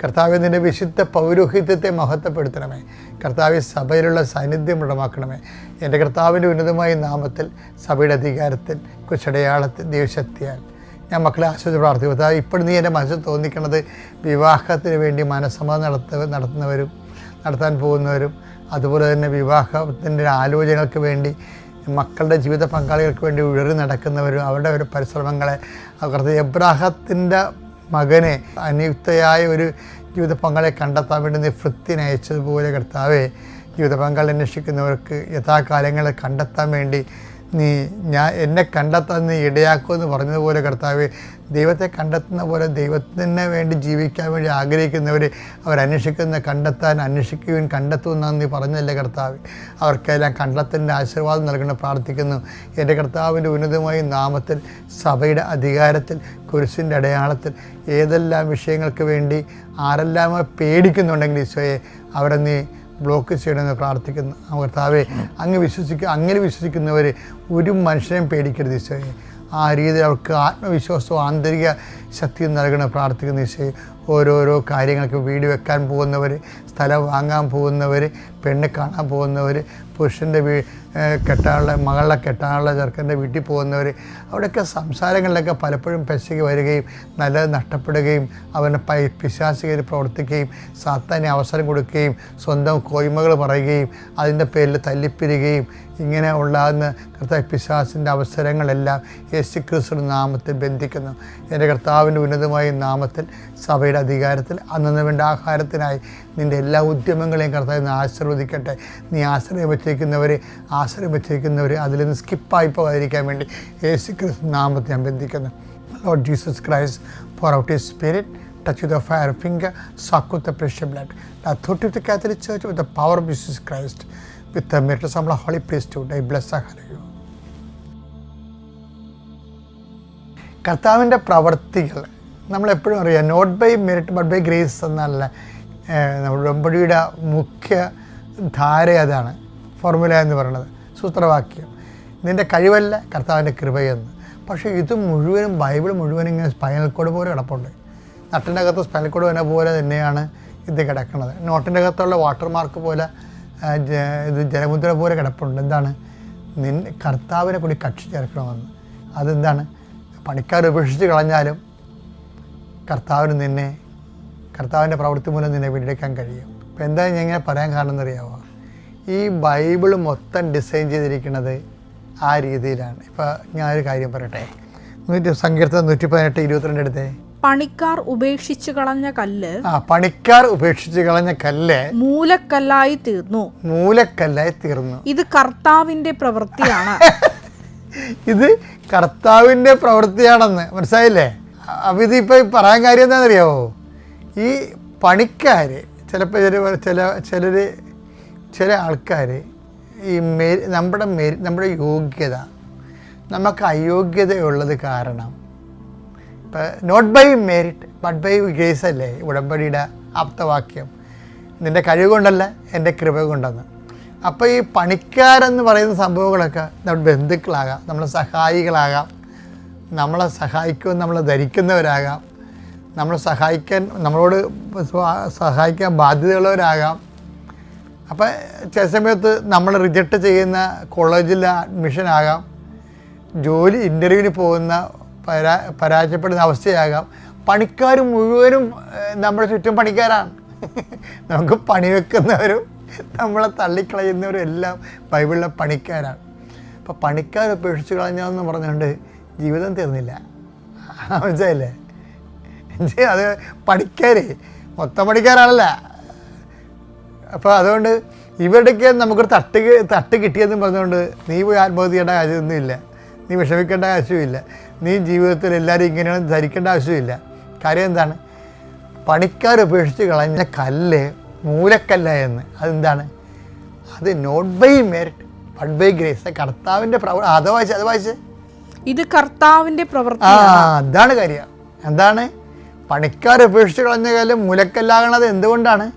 കർത്താവിന്റെ വിശുദ്ധ പൗരോഹിത്യത്തെ മഹത്വപ്പെടുത്തണമേ. കർത്താവ് സഭയിലുള്ള സാന്നിധ്യം ഉടമാക്കണമേ എന്റെ കർത്താവിന്റെ ഉന്നതമായ നാമത്തിൽ സഭയുടെ അധികാരത്തിൽ കുശടയാളത്തിൽ ദൈവശക്തിയാൽ. ഞാൻ മക്കളെ ആശ്വസിച്ച് കർത്താവ് ഇപ്പോൾ നീ എന്റെ മനസ്സിൽ തോന്നിക്കണത് വിവാഹത്തിന് വേണ്ടി മനസ്സമ്മതം നടത്ത നടത്തുന്നവരും നടത്താൻ പോകുന്നവരും അതുപോലെ തന്നെ വിവാഹത്തിന്റെ ആലോചനകൾക്ക് വേണ്ടി മക്കളുടെ ജീവിത പങ്കാളികൾക്ക് വേണ്ടി ഉഴറി നടക്കുന്നവരും അവരുടെ ഒരു പരിശ്രമങ്ങളെ അവർക്ക് എബ്രാഹത്തിന്റെ മകനെ അനിയുക്തയായ ഒരു ജീവിത പങ്കാളിയെ കണ്ടെത്താൻ വേണ്ടി നീ വൃത്തിനെ അയച്ചതുപോലെ കർത്താവെ ജീവിത പങ്കാളി അന്വേഷിക്കുന്നവർക്ക് യഥാകാലങ്ങളെ കണ്ടെത്താൻ വേണ്ടി നീ ഞാൻ എന്നെ കണ്ടെത്താൻ നീ ഇടയാക്കുമെന്ന് പറഞ്ഞതുപോലെ കർത്താവ് ദൈവത്തെ കണ്ടെത്തുന്ന പോലെ ദൈവത്തിന് വേണ്ടി ജീവിക്കാൻ വേണ്ടി ആഗ്രഹിക്കുന്നവർ അവരന്വേഷിക്കുന്ന കണ്ടെത്താൻ അന്വേഷിക്കുകയും കണ്ടെത്തുമെന്നാണ് നീ പറഞ്ഞല്ലേ കർത്താവ്. അവർക്കെല്ലാം കണ്ടെത്തലിന്റെ ആശീർവാദം നൽകണം പ്രാർത്ഥിക്കുന്നു. എന്റെ കർത്താവിന്റെ ഉന്നതമായ നാമത്തിൽ സഭയുടെ അധികാരത്തിൽ കുരിശിന്റെ അടയാളത്തിൽ ഏതെല്ലാം വിഷയങ്ങൾക്ക് വേണ്ടി ആരെല്ലാം പേടിക്കുന്നുണ്ടെങ്കിൽ ഈശോയെ അവിടെ നീ ബ്ലോക്ക് ചെയ്യണമെന്ന് പ്രാർത്ഥിക്കുന്നു. കർത്താവെ അങ്ങ് വിശ്വസിക്കുക അങ്ങനെ വിശ്വസിക്കുന്നവർ ഒരു മനുഷ്യനെയും പേടിക്കരുത് ഈശോയെ. ആ രീതിയിൽ അവർക്ക് ആത്മവിശ്വാസവും ആന്തരിക ശക്തിയും നൽകണം പ്രാർത്ഥിക്കുന്ന ഈശോയെ ഓരോരോ കാര്യങ്ങൾക്ക് വീട് വെക്കാൻ പോകുന്നവർ സ്ഥലം വാങ്ങാൻ പോകുന്നവർ പെണ്ണ് കാണാൻ പോകുന്നവർ പുരുഷന്റെ വീ കെട്ടാനുള്ള മകളെ കെട്ടാനുള്ള ചെറുക്കന്റെ വീട്ടിൽ പോകുന്നവർ അവിടെയൊക്കെ സംസാരങ്ങളിലൊക്കെ പലപ്പോഴും പെശകി വരികയും നല്ലത് നഷ്ടപ്പെടുകയും അവനെ പൈ പിശാചികർ പ്രവർത്തിക്കുകയും സാത്താനെ അവസരം കൊടുക്കുകയും സ്വന്തം കോയ്മകൾ പറയുകയും അതിന്റെ പേരിൽ തല്ലിപ്പിരുകയും ഇങ്ങനെ ഉണ്ടാകുന്ന കർത്താവ് പിശാസിന്റെ അവസരങ്ങളെല്ലാം യേശു ക്രിസ്തു നാമത്തിൽ ബന്ധിക്കുന്നു. എന്റെ കർത്താവിന്റെ ഉന്നതമായ നാമത്തിൽ സഭയുടെ അധികാരത്തിൽ അന്നന്ന് വേണ്ട ആഹാരത്തിനായി നിന്റെ എല്ലാ ഉദ്യമങ്ങളെയും കർത്താവ് നീ ആശീർവദിക്കട്ടെ. നീ ആശ്രയം വെച്ചേക്കുന്നവർ ആശ്രയം വെച്ചേക്കുന്നവർ അതിൽ നിന്ന് സ്കിപ്പായി പോകാതിരിക്കാൻ വേണ്ടി യേശു ക്രിസ്തു നാമത്തെ അഭ്യർത്ഥിക്കുന്നു Lord Jesus Christ for out his spirit touch with fire finger സക്കു the precious blood അതോട്ടി with Catholic church with the power of Jesus Christ with മെറ്റസ് നമ്മൾ ഹോളി പ്ലീസ്റ്റ് ഐ ബ്ലസ് അഹരയു കർത്താവിന്റെ പ്രവർത്തികൾ നമ്മളെപ്പോഴും അറിയാം not by merit but by grace എന്നല്ല. നമ്മുടെ ഉടമ്പടിയുടെ മുഖ്യ ധാര അതാണ് ഫോർമുല എന്ന് പറയുന്നത് സൂത്രവാക്യം. നിന്റെ കഴിവല്ല കർത്താവിന്റെ കൃപയെന്ന് പക്ഷേ ഇത് മുഴുവനും ബൈബിൾ മുഴുവനും ഇങ്ങനെ സ്പൈനൽ കോഡ് പോലെ കിടപ്പുണ്ട്. നട്ടിന്റെ അകത്ത് സ്പൈനൽ കോഡ് വന്ന പോലെ തന്നെയാണ് ഇത് കിടക്കുന്നത്. നോട്ടിന്റെ അകത്തുള്ള വാട്ടർമാർക്ക് പോലെ ഇത് ജലമുദ്ര പോലെ കിടപ്പുണ്ട്. എന്താണ്? നിൻ കർത്താവിനെ കൂടി കക്ഷി ചേർക്കണമെന്ന്. അതെന്താണ്? പണിക്കാർ ഉപേക്ഷിച്ച് കളഞ്ഞാലും കർത്താവിന് നിന്നെ കർത്താവിന്റെ പ്രവൃത്തി മൂലം നിന്നെ വീണ്ടെടുക്കാൻ കഴിയും. അപ്പോൾ എന്താ ഞാൻ ഇങ്ങനെ പറയാൻ കാരണം അറിയാമോ ഈ ബൈബിൾ മൊത്തം ഡിസൈൻ ചെയ്തിരിക്കുന്നത് ആ രീതിയിലാണ്. ഇപ്പോൾ ഒരു കാര്യം പറയട്ടെ. നൂറ്റി സങ്കീർത്തനം നൂറ്റി പതിനെട്ട് ഇരുപത്തിരണ്ട് എടുത്തേ. പണിക്കാർ ഉപേക്ഷിച്ചു കളഞ്ഞ കല്ല് ആ പണിക്കാർ ഉപേക്ഷിച്ച് കളഞ്ഞ കല്ല് മൂലക്കല്ലായി തീർന്നു. മൂലക്കല്ലായി തീർന്നു. ഇത് കർത്താവിന്റെ പ്രവൃത്തിയാണ്. ഇത് കർത്താവിന്റെ പ്രവൃത്തിയാണെന്ന്. മനസ്സിലായില്ലേ? അപ്പം ഇതിപ്പോൾ പറയാൻ കാര്യം എന്താണെന്നറിയാമോ ഈ പണിക്കാർ ചിലപ്പോൾ ചില ചില ചിലർ ചില ആൾക്കാർ ഈ മെരി നമ്മുടെ മെരി നമ്മുടെ യോഗ്യത നമുക്ക് അയോഗ്യതയുള്ളത് കാരണം ഇപ്പം not by merit but by grace അല്ലേ ഉടമ്പടിയുടെ ആപ്തവാക്യം? നിന്റെ കഴിവ് കൊണ്ടല്ല എന്റെ കൃപ കൊണ്ടെന്ന്. അപ്പോൾ ഈ പണിക്കാരെന്ന് പറയുന്ന സംഭവങ്ങളൊക്കെ നമ്മുടെ ബന്ധുക്കളാകാം നമ്മുടെ സഹായികളാകാം. നമ്മളെ സഹായിക്കുമെന്ന് നമ്മൾ ധരിക്കുന്നവരാകാം. നമ്മളെ സഹായിക്കാൻ നമ്മളോട് സഹായിക്കാൻ ബാധ്യതയുള്ളവരാകാം. അപ്പം ചില സമയത്ത് നമ്മൾ റിജക്റ്റ് ചെയ്യുന്ന കോളേജിൽ അഡ്മിഷൻ ആകാം. ജോലി ഇന്റർവ്യൂവിന് പോകുന്ന പരാ പരാജയപ്പെടുന്ന അവസ്ഥയാകാം. പണിക്കാർ മുഴുവനും നമ്മുടെ ചുറ്റും പണിക്കാരാണ്. നമുക്ക് പണി വെക്കുന്നവരും നമ്മളെ തള്ളിക്കളയുന്നവരും എല്ലാം ബൈബിളിലെ പണിക്കാരാണ്. അപ്പോൾ പണിക്കാർ ഉപേക്ഷിച്ച് കളഞ്ഞതെന്ന് പറഞ്ഞുകൊണ്ട് ജീവിതം തീർന്നില്ല. എന്നുവെച്ചാൽ അത് പണിക്കാർ മൊത്തം പഠിക്കാറാണല്ല അപ്പോൾ അതുകൊണ്ട് ഇവരുടെയൊക്കെ നമുക്കൊരു തട്ട് തട്ട് കിട്ടിയെന്ന് പറഞ്ഞുകൊണ്ട് നീ പോയി ആത്മഹത്യ ചെയ്യേണ്ട കാര്യമൊന്നുമില്ല നീ വിഷമിക്കേണ്ട ആവശ്യമില്ല നീ ജീവിതത്തിൽ എല്ലാവരും ഇങ്ങനെയാണ് ധരിക്കേണ്ട ആവശ്യമില്ല കാര്യം എന്താണ്? പണിക്കാർ ഉപേക്ഷിച്ച് കളഞ്ഞ കല്ല് മൂലക്കല്ല എന്ന് അതെന്താണ്? അത് not by merit but by grace കർത്താവിന്റെ പ്രവ അത് വായിച്ച്. ഇത് കർത്താവിന്റെ ആ അതാണ് കാര്യം. എന്താണ്? പണിക്കാർ ഉപേക്ഷിച്ച് കളഞ്ഞ കാലം മുലക്കല്ലാകണത് എന്തുകൊണ്ടാണ്?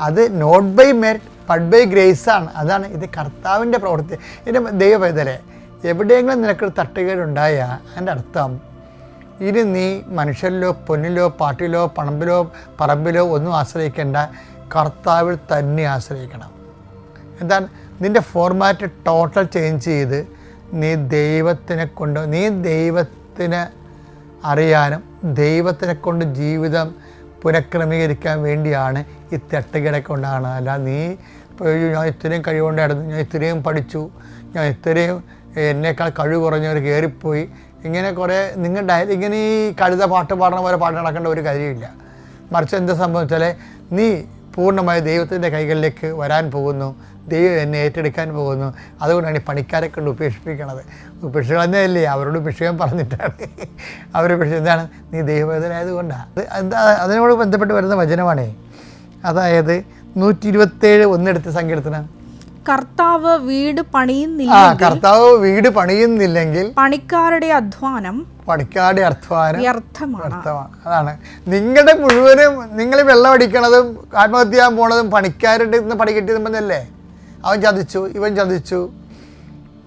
അത് not by merit but by grace ആണ്. അതാണ് ഇത് കർത്താവിന്റെ പ്രവൃത്തി. എന്റെ ദൈവ പൈതലെ എവിടെയെങ്കിലും നിനക്കൊരു തട്ടുകേടുണ്ടായാൽ അതിന്റെ അർത്ഥം ഇനി നീ മനുഷ്യരിലോ പൊന്നിലോ പാട്ടിലോ പണമ്പിലോ പറമ്പിലോ ഒന്നും ആശ്രയിക്കേണ്ട. കർത്താവിൽ തന്നെ ആശ്രയിക്കണം. എന്താണ്? നിന്റെ ഫോർമാറ്റ് ടോട്ടൽ ചേഞ്ച് ചെയ്ത് നീ ദൈവത്തിനെ കൊണ്ട് നീ ദൈവത്തിനെ അറിയാനും ദൈവത്തിനെ കൊണ്ട് ജീവിതം പുനഃക്രമീകരിക്കാൻ വേണ്ടിയാണ് ഈ തെട്ടുകിടക്ക് കൊണ്ടാണ് അല്ല നീ ഞാൻ ഇത്രയും കഴിവുണ്ടായിരുന്നു ഞാൻ ഇത്രയും പഠിച്ചു ഞാൻ ഇത്രയും എന്നേക്കാൾ കഴിവ് കുറഞ്ഞവർ കയറിപ്പോയി. ഇങ്ങനെ കുറേ നിങ്ങൾ ഡയ ഇങ്ങനെ ഈ കഴുത പാട്ട് പാടുന്ന പോലെ പാട്ട് നടക്കേണ്ട ഒരു കാര്യമില്ല. മറിച്ച് എന്താ സംഭവിച്ചാൽ നീ പൂർണമായി ദൈവത്തിന്റെ കൈകളിലേക്ക് വരാൻ പോകുന്നു. ദൈവം എന്നെ ഏറ്റെടുക്കാൻ പോകുന്നു. അതുകൊണ്ടാണ് ഈ പണിക്കാരെ കൊണ്ട് ഉപേക്ഷിപ്പിക്കണത്. ഉപേക്ഷികളെന്നല്ലേ അവരോട് വിഷയം പറഞ്ഞിട്ടാണ്. അവർ പക്ഷേ എന്താണ്? നീ ദൈവവേദനായതുകൊണ്ടാണ് അത് എന്താ? അതിനോട് ബന്ധപ്പെട്ട് വരുന്ന വചനമാണേ. അതായത് നൂറ്റി ഇരുപത്തേഴ് ഒന്നെടുത്ത് സങ്കീർത്തനം. കർത്താവ് വീട് പണിയുന്നില്ല കർത്താവ് വീട് പണിയുന്നില്ലെങ്കിൽ പണിക്കാരുടെ അധ്വാനം പണിക്കാരുടെ അധ്വാനം വ്യർത്ഥമാണ്. അതാണ്. നിങ്ങളുടെ മുഴുവനും നിങ്ങൾ വെള്ളം അടിക്കണതും ആത്മഹത്യ ചെയ്യാൻ പോണതും പണിക്കാരുടെ നിന്ന് പണി കിട്ടിയതും പറഞ്ഞല്ലേ അവൻ ചതിച്ചു ഇവൻ ചതിച്ചു.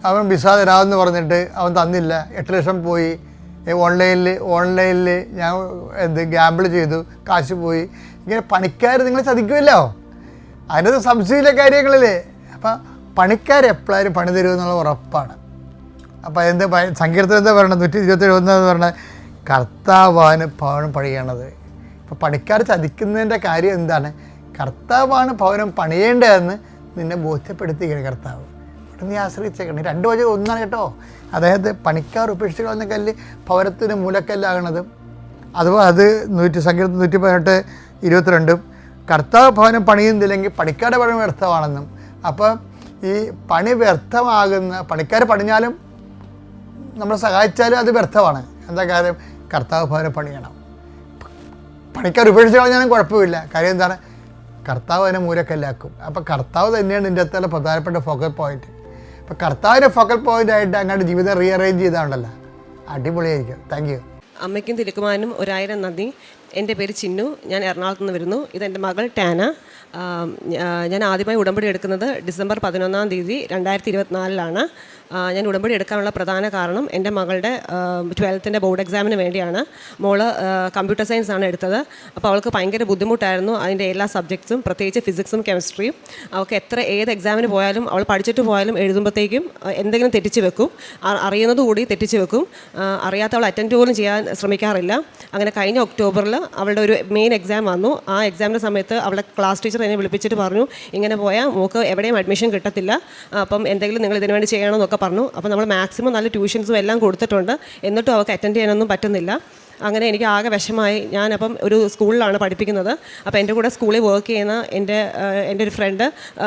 അവൻ വിസ തരാമെന്ന് പറഞ്ഞിട്ട് അവൻ തന്നില്ല. എട്ട് ലക്ഷം പോയി. ഓൺലൈനിൽ ഓൺലൈനിൽ ഞാൻ എന്ത് ഗ്യാമ്പിൾ ചെയ്തു കാശ് പോയി. ഇങ്ങനെ പണിക്കാർ നിങ്ങൾ ചതിക്കുമല്ലോ? അതിനകത്ത് സംശയമില്ല കാര്യങ്ങളില്ലേ അപ്പം പണിക്കാർ എപ്പോഴും പണി തരുമെന്നുള്ള ഉറപ്പാണ്. അപ്പോൾ എന്ത് സങ്കീർത്തനം എന്താ പറയണത്? നൂറ്റി ഇരുപത്തി ഒന്ന് എന്ന് പറഞ്ഞാൽ കർത്താവാണ് ഭവനം പണിയണത്. ഇപ്പോൾ പണിക്കാർ ചതിക്കുന്നതിന്റെ കാര്യം എന്താണ്? കർത്താവാണ് ഭവനം പണിയേണ്ടതെന്ന് നിന്നെ ബോധ്യപ്പെടുത്തിയാണ് കർത്താവ്. അവിടെ നീ ആശ്രയിച്ചേക്കണം. രണ്ട് വചനം ഒന്നാണ് കേട്ടോ. അതായത് പണിക്കാർ ഉപേക്ഷിച്ച് കളഞ്ഞ കല്ല് ഭവനത്തിന് മൂലക്കല്ലാകണതും. അഥവാ അത് നൂറ്റി സങ്കീർത്തം നൂറ്റി പതിനെട്ട് ഇരുപത്തിരണ്ടും കർത്താവ് ഭവനം പണിയുന്നില്ലെങ്കിൽ പണിക്കാരുടെ ഭവനം വ്യർത്ഥമാണെന്നും അപ്പോൾ ഈ പണി വ്യർത്ഥമാകുന്ന പണിക്കാർ പണിഞ്ഞാലും നമ്മളെ സഹായിച്ചാലും അത് വ്യർത്ഥമാണ്. എന്താ കാര്യം? കർത്താവ് ഭവനം പണിയണം. പണിക്കാർ ഉപേക്ഷിച്ച് കളഞ്ഞാലും കുഴപ്പമില്ല. കാര്യം എന്താണ്? കർത്താവ് അതിനെ മൂലക്കല്ലാക്കും. അപ്പോൾ കർത്താവ് തന്നെയാണ് ഇതിന്റെ അകത്തുള്ള പ്രധാനപ്പെട്ട ഫോക്കൽ പോയിന്റ് അപ്പോൾ കർത്താവിന്റെ ഫോക്കൽ പോയിന്റ് ആയിട്ട് അങ്ങോട്ട് ജീവിതം റീഅറേഞ്ച് ചെയ്താണ്ടല്ലോ. അടിപൊളിയായിരിക്കും. താങ്ക് യു അമ്മയ്ക്കും തിരുക്കുമാനും ഒരായിരം നന്ദി. എന്റെ പേര് ചിന്നു. ഞാൻ എറണാകുളത്ത് നിന്ന് വരുന്നു. ഇതെന്റെ മകൾ ടാന. ഞാൻ ആദ്യമായി ഉടമ്പടി എടുക്കുന്നത് ഡിസംബർ പതിനൊന്നാം തീയതി രണ്ടായിരത്തി ഇരുപത്തിനാലിലാണ്. ഞാൻ ഉടമ്പടി എടുക്കാനുള്ള പ്രധാന കാരണം എന്റെ മകളുടെ ട്വൽത്തിന്റെ ബോർഡ് എക്സാമിന് വേണ്ടിയാണ്. മോൾ കമ്പ്യൂട്ടർ സയൻസ് ആണ് എടുത്തത്. അപ്പോൾ അവൾക്ക് ഭയങ്കര ബുദ്ധിമുട്ടായിരുന്നു. അതിന്റെ എല്ലാ സബ്ജക്ട്സും പ്രത്യേകിച്ച് ഫിസിക്സും കെമിസ്ട്രിയും അവൾക്ക് എത്ര ഏത് എക്സാമിന് പോയാലും അവൾ പഠിച്ചിട്ട് പോയാലും എഴുതുമ്പോഴത്തേക്കും എന്തെങ്കിലും തെറ്റിച്ച് വെക്കും. അറിയുന്നത് കൂടി തെറ്റിച്ച് വെക്കും. അറിയാത്തവൾ അറ്റൻഡ് പോലും ചെയ്യാൻ ശ്രമിക്കാറില്ല. അങ്ങനെ കഴിഞ്ഞ ഒക്ടോബറിൽ അവളുടെ ഒരു മെയിൻ എക്സാം വന്നു. ആ എക്സാമിന്റെ സമയത്ത് അവളെ ക്ലാസ് ടീച്ചർ എന്നെ വിളിപ്പിച്ചിട്ട് പറഞ്ഞു ഇങ്ങനെ പോയാൽ മോക്ക് എവിടെയും അഡ്മിഷൻ കിട്ടത്തില്ല. അപ്പം എന്തെങ്കിലും നിങ്ങൾ ഇതിനു വേണ്ടി ചെയ്യണമെന്നൊക്കെ പറഞ്ഞു. അപ്പോൾ നമ്മൾ മാക്സിമം നല്ല ട്യൂഷൻസും എല്ലാം കൊടുത്തിട്ടുണ്ട്. എന്നിട്ടും അവൾക്ക് അറ്റൻഡ് ചെയ്യാനൊന്നും പറ്റുന്നില്ല. അങ്ങനെ എനിക്ക് ആകെ വിഷമായി ഞാനപ്പം ഒരു സ്കൂളിലാണ് പഠിപ്പിക്കുന്നത്. അപ്പോൾ എന്റെ കൂടെ സ്കൂളിൽ വർക്ക് ചെയ്യുന്ന എന്റെ എന്റെ ഒരു ഫ്രണ്ട്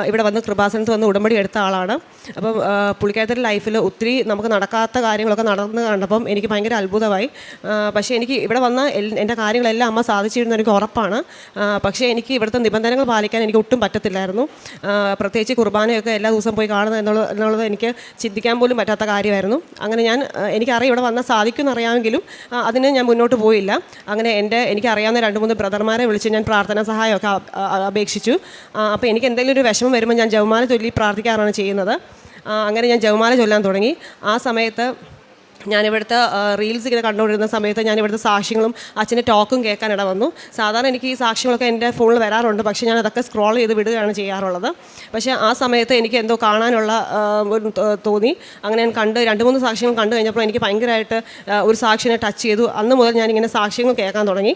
ഇവിടെ വന്ന് കൃപാസനത്ത് വന്ന് ഉടമ്പടി എടുത്ത ആളാണ്. അപ്പം പുള്ളിക്കാരത്തിന്റെ ലൈഫിൽ ഒത്തിരി നമുക്ക് നടക്കാത്ത കാര്യങ്ങളൊക്കെ നടന്ന് കണ്ടപ്പം എനിക്ക് ഭയങ്കര അത്ഭുതമായി. പക്ഷേ എനിക്ക് ഇവിടെ വന്ന എന്റെ കാര്യങ്ങളെല്ലാം അമ്മ സാധിച്ചിരുന്നു എനിക്ക് ഉറപ്പാണ്. പക്ഷേ എനിക്ക് ഇവിടുത്തെ നിബന്ധനകൾ പാലിക്കാൻ എനിക്ക് ഒട്ടും പറ്റത്തില്ലായിരുന്നു. പ്രത്യേകിച്ച് കുർബാനയൊക്കെ എല്ലാ ദിവസവും പോയി കാണുന്നത് എന്നുള്ളത് എന്നുള്ളത് എനിക്ക് ചിന്തിക്കാൻ പോലും പറ്റാത്ത കാര്യമായിരുന്നു. അങ്ങനെ ഞാൻ എനിക്കറിയാം ഇവിടെ വന്നാൽ സാധിക്കുമെന്നറിയാമെങ്കിലും അതിന് ഞാൻ മുന്നോട്ട് പോയില്ല. അങ്ങനെ എന്റെ എനിക്കറിയാവുന്ന രണ്ട് മൂന്ന് ബ്രദർമാരെ വിളിച്ച് ഞാൻ പ്രാർത്ഥനാ സഹായമൊക്കെ അപേക്ഷിച്ചു. അപ്പോൾ എനിക്ക് എന്തെങ്കിലും ഒരു വിഷമം വരുമ്പോൾ ഞാൻ ജവമാല ചൊല്ലി പ്രാർത്ഥിക്കാറാണ് ചെയ്യുന്നത്. അങ്ങനെ ഞാൻ ജവമാല ചൊല്ലാൻ തുടങ്ങി. ആ സമയത്ത് ഞാനിവിടുത്തെ റീൽസ് ഇങ്ങനെ കണ്ടുകൊണ്ടിരുന്ന സമയത്ത് ഞാൻ ഇവിടുത്തെ സാക്ഷ്യങ്ങളും അച്ഛന്റെ ടോക്കും കേൾക്കാനിട വന്നു. സാധാരണ എനിക്ക് ഈ സാക്ഷ്യങ്ങളൊക്കെ എന്റെ ഫോണിൽ വരാറുണ്ട്. പക്ഷേ ഞാൻ അതൊക്കെ സ്ക്രോൾ ചെയ്ത് വിടുകയാണ് ചെയ്യാറുള്ളത്. പക്ഷേ ആ സമയത്ത് എനിക്ക് എന്തോ കാണാനുള്ള തോന്നി. അങ്ങനെ ഞാൻ കണ്ട് രണ്ട് മൂന്ന് സാക്ഷ്യങ്ങൾ കണ്ടു കഴിഞ്ഞപ്പോൾ എനിക്ക് ഭയങ്കരമായിട്ട് ഒരു സാക്ഷിനെ ടച്ച് ചെയ്തു. അന്ന് മുതൽ ഞാനിങ്ങനെ സാക്ഷ്യങ്ങൾ കേൾക്കാൻ തുടങ്ങി.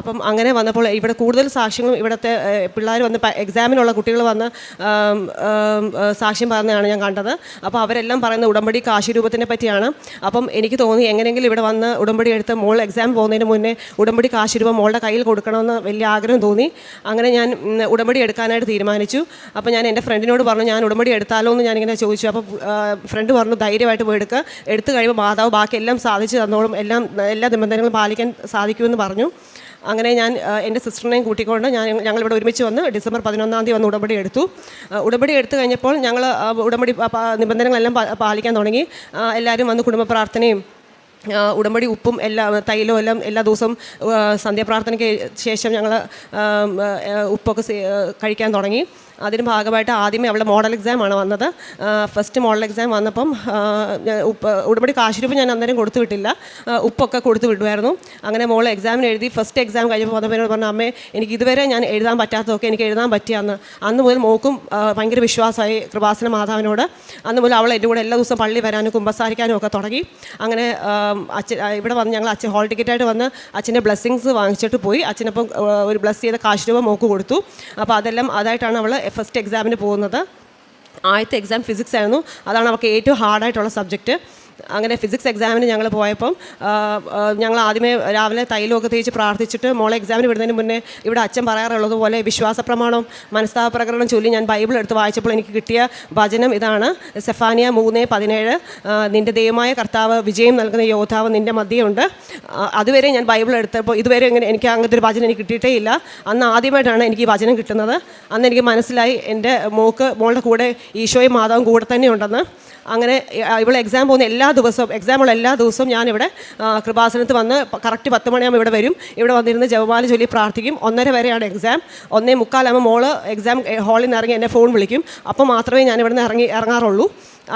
അപ്പം അങ്ങനെ വന്നപ്പോൾ ഇവിടെ കൂടുതൽ സാക്ഷ്യങ്ങളും ഇവിടുത്തെ പിള്ളേർ വന്ന് എക്സാമിനുള്ള കുട്ടികൾ വന്ന് സാക്ഷ്യം പറഞ്ഞതാണ് ഞാൻ കണ്ടത്. അപ്പോൾ അവരെല്ലാം പറയുന്ന ഉടമ്പടി കാശുരൂപത്തിനെ പറ്റിയാണ്. അപ്പം എനിക്ക് തോന്നി എങ്ങനെയെങ്കിലും ഇവിടെ വന്ന് ഉടമ്പടി എടുത്ത് മോൾ എക്സാം പോകുന്നതിന് മുന്നേ ഉടമ്പടി കാശുരൂപം മോളുടെ കയ്യിൽ കൊടുക്കണമെന്ന് വലിയ ആഗ്രഹം തോന്നി. അങ്ങനെ ഞാൻ ഉടമ്പടി എടുക്കാനായിട്ട് തീരുമാനിച്ചു. അപ്പോൾ ഞാൻ എന്റെ ഫ്രണ്ടിനോട് പറഞ്ഞു ഞാൻ ഉടമ്പടി എടുത്താലോ എന്ന് ഞാനിങ്ങനെ ചോദിച്ചു. അപ്പോൾ ഫ്രണ്ട് പറഞ്ഞു ധൈര്യമായിട്ട് പോയി എടുക്കുക എടുത്തു കഴിയുമ്പോൾ മാതാവ് ബാക്കി എല്ലാം സാധിച്ചു തന്നോളും. എല്ലാം എല്ലാ നിബന്ധനകളും പാലിക്കാൻ സാധിക്കുമെന്ന് പറഞ്ഞു. അങ്ങനെ ഞാൻ എന്റെ സിസ്റ്ററിനെയും കൂട്ടിക്കൊണ്ട് ഞാൻ ഞങ്ങളിവിടെ ഒരുമിച്ച് വന്ന് ഡിസംബർ പതിനൊന്നാം തീയതി വന്ന് ഉടമ്പടി എടുത്തു. ഉടമ്പടി എടുത്തു കഴിഞ്ഞപ്പോൾ ഞങ്ങൾ ഉടമ്പടി നിബന്ധനകളെല്ലാം പാലിക്കാൻ തുടങ്ങി. എല്ലാവരും വന്ന് കുടുംബ പ്രാർത്ഥനയും ഉടമ്പടി ഉപ്പും എല്ലാ തൈലവും എല്ലാം എല്ലാ ദിവസവും സന്ധ്യാപ്രാർത്ഥനയ്ക്ക് ശേഷം ഞങ്ങൾ ഉപ്പൊക്കെ കഴിക്കാൻ തുടങ്ങി. അതിന് ഭാഗമായിട്ട് ആദ്യമേ അവളുടെ മോഡൽ എക്സാമാണ് വന്നത്. ഫസ്റ്റ് മോഡൽ എക്സാം വന്നപ്പം ഉപ്പ് ഉടമ്പടി കാശുരൂപം ഞാൻ അന്നേരം കൊടുത്തു വിട്ടില്ല. ഉപ്പൊക്കെ കൊടുത്തു വിടുമായിരുന്നു. അങ്ങനെ മോൾ എക്സാമിന് എഴുതി ഫസ്റ്റ് എക്സാം കഴിഞ്ഞപ്പോൾ വന്നപ്പോൾ പറഞ്ഞു അമ്മേ എനിക്ക് ഇതുവരെ ഞാൻ എഴുതാൻ പറ്റാത്തതൊക്കെ എനിക്ക് എഴുതാൻ പറ്റിയാന്ന്. അന്ന് മുതൽ മോക്കും ഭയങ്കര വിശ്വാസമായി കൃപാസന മാതാവിനോട്. അന്ന് മുതൽ അവൾ എന്റെ കൂടെ എല്ലാ ദിവസവും പള്ളി വരാനും കുമ്പസാരിക്കാനും ഒക്കെ തുടങ്ങി. അങ്ങനെ അച്ഛൻ ഇവിടെ വന്ന് ഞങ്ങൾ അച്ഛൻ ഹോൾ ടിക്കറ്റായിട്ട് വന്ന് അച്ഛന്റെ ബ്ലെസ്സിങ്സ് വാങ്ങിച്ചിട്ട് പോയി. അച്ഛനപ്പം ഒരു ബ്ലസ് ചെയ്ത കാശ് രൂപ മോക്ക് കൊടുത്തു. അപ്പോൾ അതെല്ലാം അതായിട്ടാണ് അവൾ ഫസ്റ്റ് എക്സാമിന് പോകുന്നത്. ആദ്യത്തെ എക്സാം ഫിസിക്സ് ആയിരുന്നു. അതാണ് അവർക്ക് ഏറ്റവും ഹാർഡായിട്ടുള്ള സബ്ജക്റ്റ് അങ്ങനെ ഫിസിക്സ് എക്സാമിന് ഞങ്ങൾ പോയപ്പം ഞങ്ങൾ ആദ്യമേ രാവിലെ തൈലമൊക്കെ തേച്ച് പ്രാർത്ഥിച്ചിട്ട് മോളെ എക്സാമിന് വിടുന്നതിന് മുന്നേ ഇവിടെ അച്ഛൻ പറയാറുള്ളത് പോലെ വിശ്വാസ പ്രമാണം മനസ്താപ പ്രകടനം ചൊല്ലി ഞാൻ ബൈബിൾ എടുത്ത് വായിച്ചപ്പോൾ എനിക്ക് കിട്ടിയ വചനം ഇതാണ്. സെഫാനിയ മൂന്ന് പതിനേഴ് നിന്റെ ദൈവമായ കർത്താവ് വിജയം നൽകുന്ന യോദ്ധാവ് നിന്റെ മധ്യയുണ്ട് അതുവരെ ഞാൻ ബൈബിൾ എടുത്തപ്പോൾ ഇതുവരെ ഇങ്ങനെ എനിക്ക് അങ്ങനത്തെ ഒരു വചനം എനിക്ക് കിട്ടിയിട്ടേ ഇല്ല. അന്ന് ആദ്യമായിട്ടാണ് എനിക്ക് ഈ വചനം കിട്ടുന്നത്. അന്ന് എനിക്ക് മനസ്സിലായി എന്റെ മോക്ക് മോളുടെ കൂടെ ഈശോയും മാതാവും കൂടെ തന്നെ ഉണ്ടെന്ന്. അങ്ങനെ ഇവിടെ എക്സാം പോകുന്ന എല്ലാ ദിവസവും എക്സാമുള്ള എല്ലാ ദിവസവും ഞാനിവിടെ കൃപാസനത്ത് വന്ന് കറക്റ്റ് പത്ത് മണിയാകുമ്പോൾ ഇവിടെ വരും. ഇവിടെ വന്നിരുന്ന് ജപമാല ചൊല്ലി പ്രാർത്ഥിക്കും. ഒന്നര വരെയാണ് എക്സാം ഒന്നേ മുക്കാലാകുമ്പോൾ മോൾ എക്സാം ഹാളിൽ നിന്ന് ഇറങ്ങി എന്നെ ഫോൺ വിളിക്കും. അപ്പോൾ മാത്രമേ ഞാൻ ഇവിടെ നിന്ന് ഇറങ്ങി ഇറങ്ങാറുള്ളൂ.